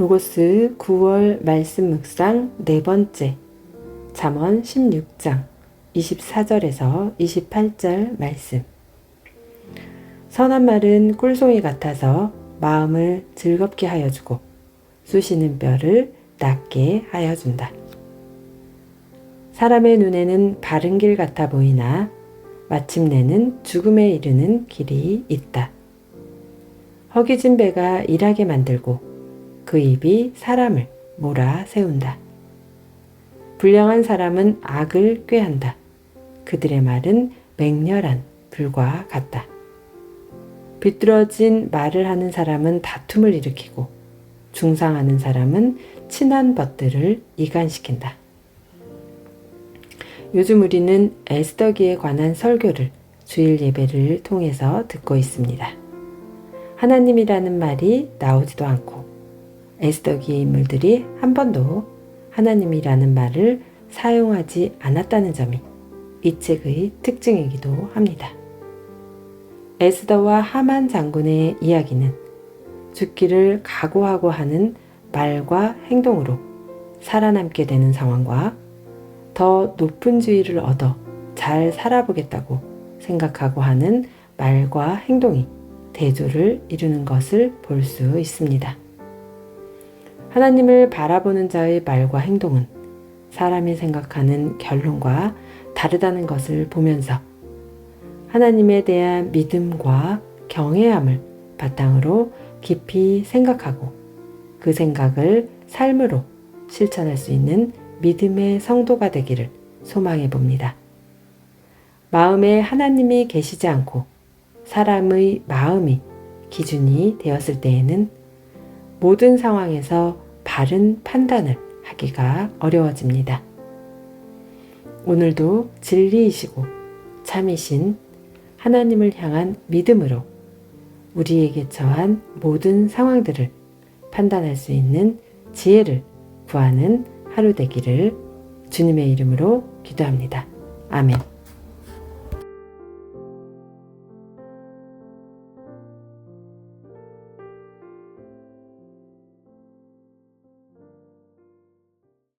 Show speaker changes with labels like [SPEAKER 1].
[SPEAKER 1] 로고스 9월 말씀 묵상 네 번째 잠언 16장 24절에서 28절 말씀 선한 말은 꿀송이 같아서 마음을 즐겁게 하여 주고 쑤시는 뼈를 낫게 하여 준다. 사람의 눈에는 바른 길 같아 보이나 마침내는 죽음에 이르는 길이 있다. 허기진 배가 일하게 만들고 그 입이 사람을 몰아 세운다. 불량한 사람은 악을 꾀한다. 그들의 말은 맹렬한 불과 같다. 비뚤어진 말을 하는 사람은 다툼을 일으키고 중상하는 사람은 친한 것들을 이간시킨다. 요즘 우리는 에스더기에 관한 설교를 주일 예배를 통해서 듣고 있습니다. 하나님이라는 말이 나오지도 않고 에스더기의 인물들이 한 번도 하나님이라는 말을 사용하지 않았다는 점이 이 책의 특징이기도 합니다. 에스더와 하만 장군의 이야기는 죽기를 각오하고 하는 말과 행동으로 살아남게 되는 상황과 더 높은 지위를 얻어 잘 살아보겠다고 생각하고 하는 말과 행동이 대조를 이루는 것을 볼 수 있습니다. 하나님을 바라보는 자의 말과 행동은 사람이 생각하는 결론과 다르다는 것을 보면서 하나님에 대한 믿음과 경외함을 바탕으로 깊이 생각하고 그 생각을 삶으로 실천할 수 있는 믿음의 성도가 되기를 소망해 봅니다. 마음에 하나님이 계시지 않고 사람의 마음이 기준이 되었을 때에는 모든 상황에서 바른 판단을 하기가 어려워집니다. 오늘도 진리이시고 참이신 하나님을 향한 믿음으로 우리에게 처한 모든 상황들을 판단할 수 있는 지혜를 구하는 하루 되기를 주님의 이름으로 기도합니다. 아멘.